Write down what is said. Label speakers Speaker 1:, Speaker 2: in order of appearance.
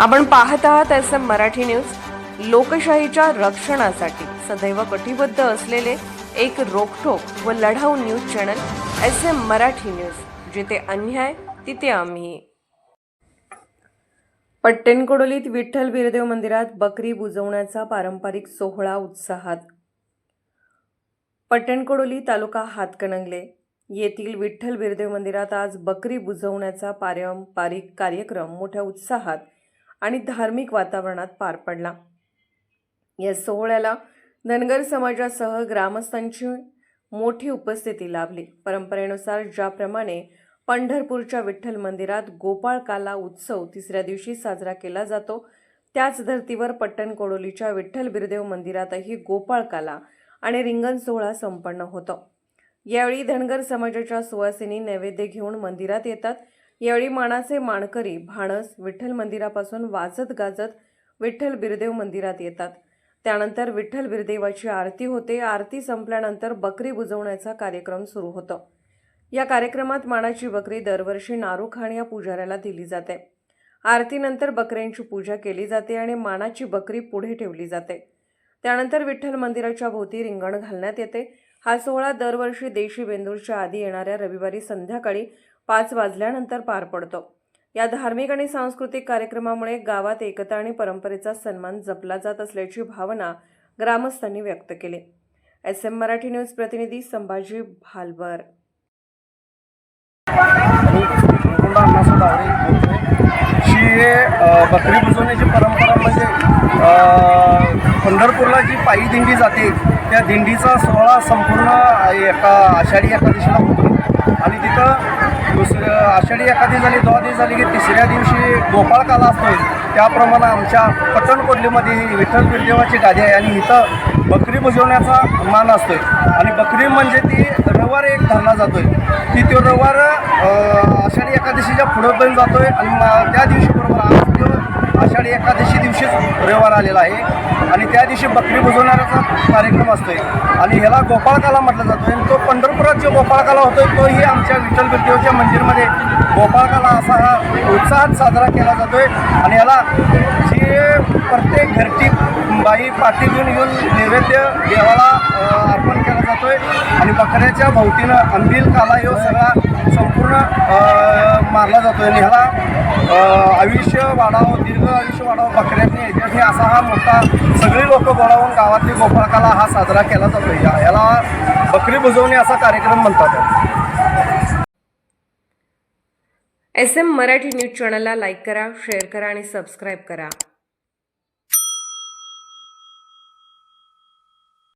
Speaker 1: आपण पाहत आहात एस एम मराठी न्यूज. लोकशाहीच्या रक्षणासाठी सदैव कटिबद्ध असलेले एक रोखोक व लढाऊ news channel S M Marathi news. जिथे अन्याय तिथे आम्ही. पट्टेनकोडोलीत विठ्ठल बिरदेव मंदिरात बकरी बुजवण्याचा पारंपरिक सोहळा उत्साहात. पट्टणकोडोली तालुका हातकणंगले येथील विठ्ठल बिरदेव मंदिरात आज बकरी बुजवण्याचा पारंपरिक कार्यक्रम मोठ्या उत्साहात आणि धार्मिक वातावरणात पार पडला. या सोहळ्याला धनगर समाजासह ग्रामस्थांची मोठी उपस्थिती लाभली. परंपरेनुसार ज्याप्रमाणे पंढरपूरच्या विठ्ठल मंदिरात गोपाळकाला उत्सव तिसऱ्या दिवशी साजरा केला जातो त्याच धर्तीवर पट्टणकोडोलीच्या विठ्ठल बिरदेव मंदिरातही गोपाळकाला आणि रिंगण सोहळा संपन्न होतो. यावेळी धनगर समाजाच्या सुवासिनी नैवेद्य घेऊन मंदिरात येतात यावेळी मानाचे माणकरी भाणस विठ्ठल मंदिरापासून वाजत गाजत विठ्ठल बिरदेव मंदिरात येतात. त्यानंतर विठ्ठल बिरदेवाची आरती होते. आरती संपल्यानंतर बकरी बुजवण्याचा कार्यक्रम सुरू होतो. या कार्यक्रमात मानाची बकरी दरवर्षी नारूखाण या पुजाऱ्याला दिली जाते. आरतीनंतर बकऱ्यांची पूजा केली जाते आणि मानाची बकरी पुढे ठेवली जाते. त्यानंतर विठ्ठल मंदिराच्या भोवती रिंगण घालण्यात येते. हा सोहळा दरवर्षी देशी बेंदूरच्या आधी येणाऱ्या रविवारी संध्याकाळी पाच वाजल्यानंतर पार पडतो. या धार्मिक आणि सांस्कृतिक कार्यक्रमामुळे गावात एकता आणि परंपरेचा सन्मान जपला जात असल्याची भावना ग्रामस्थांनी व्यक्त केली. एस एम मराठी न्यूज प्रतिनिधी संभाजी भालवर.
Speaker 2: बकरी बुजवण्याची परंपरा म्हणजे पंढरपूरला जी पायी दिंडी जाते त्या दिंडीचा सोहळा संपूर्ण एका आषाढी एकादशीला होतो. आणि तिथं दुसरं आषाढी एकादशी झाली दहा दिवस झाली की तिसऱ्या दिवशी गोपाळकाला असतो त्याप्रमाणे आमच्या पट्टणकोडलीमध्ये ही विठ्ठल बिरदेवाची गादी आहे आणि इथं बकरी बुजवण्याचा मान असतोय. आणि बकरी म्हणजे ती रविवार एक धरला आहे ती तो रविवार आषाढी एकादशीच्या पुढं पण जातो आहे आणि त्या दिवशी आषाढी एकादशी दिवशीच रविवार आलेला आहे. आणि त्या दिवशी बकरी बुजवण्याचा कार्यक्रम असतोय. आणि ह्याला गोपाळकाला म्हटलं जातो आणि तो पंढरपुरात जो गोपाळकाला होतोय तोही आमच्या विठ्ठल बिरदेवच्या मंदिरमध्ये गोपाळकाला असा हा उत्साहात साजरा केला जातोय. आणि याला जी प्रत्येक घरची बाई पाठी घेऊन येऊन नैवेद्य देवाला अर्पण केला आणि बकऱ्याच्या भोवतीनं अंबिल काला यो सगळा संपूर्ण मारला जातो आणि ह्याला आयुष्य वाढावं दीर्घ आयुष्य वाढावं बकऱ्यांनी याच्यात असा हा मोठा सगळी लोक बोलावून गावातली गोपाळकाला हा साजरा केला जातो या- याला बकरी बुजवणे असा कार्यक्रम म्हणतात.
Speaker 1: एस एम मराठी न्यूज चॅनलला लाईक करा शेअर करा आणि सबस्क्राईब करा.